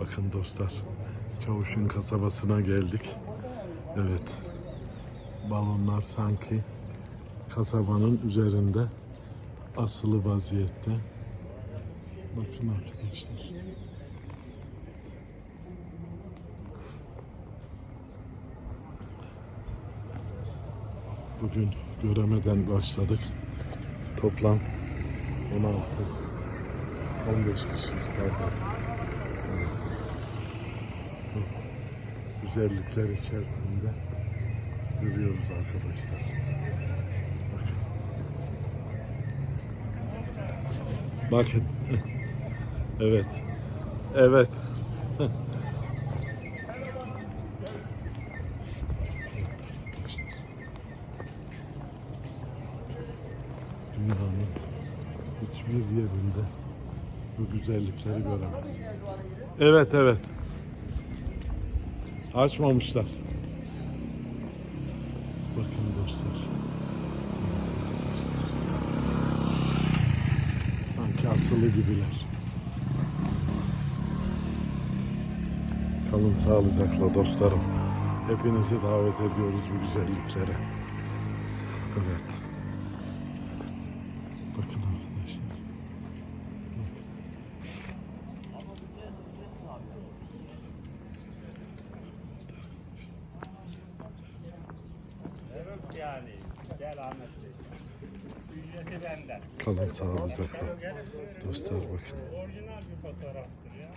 Bakın dostlar, Çavuş'un kasabasına geldik. Evet, balonlar sanki kasabanın üzerinde asılı vaziyette. Bakın arkadaşlar. Bugün göremeden başladık. Toplam 16 15 kişiyiz pardon. Evet. Bu güzellikler içerisinde yürüyoruz arkadaşlar. Bakın. Evet. Evet. Dünyanın hiçbir yerinde bu güzellikleri göremez. Evet evet. Açmamışlar. Bakın dostlar. Sanki asılı gibiler. Kalın sağlıcakla dostlarım. Hepinizi davet ediyoruz bu güzelliklere. Evet. Bakın arkadaşlar. Evet yani. Gel Ahmet Bey. Ücreti benden. Kalın sağlıcakla. Dostlar bakın. Orijinal bir fotoğraftır ya.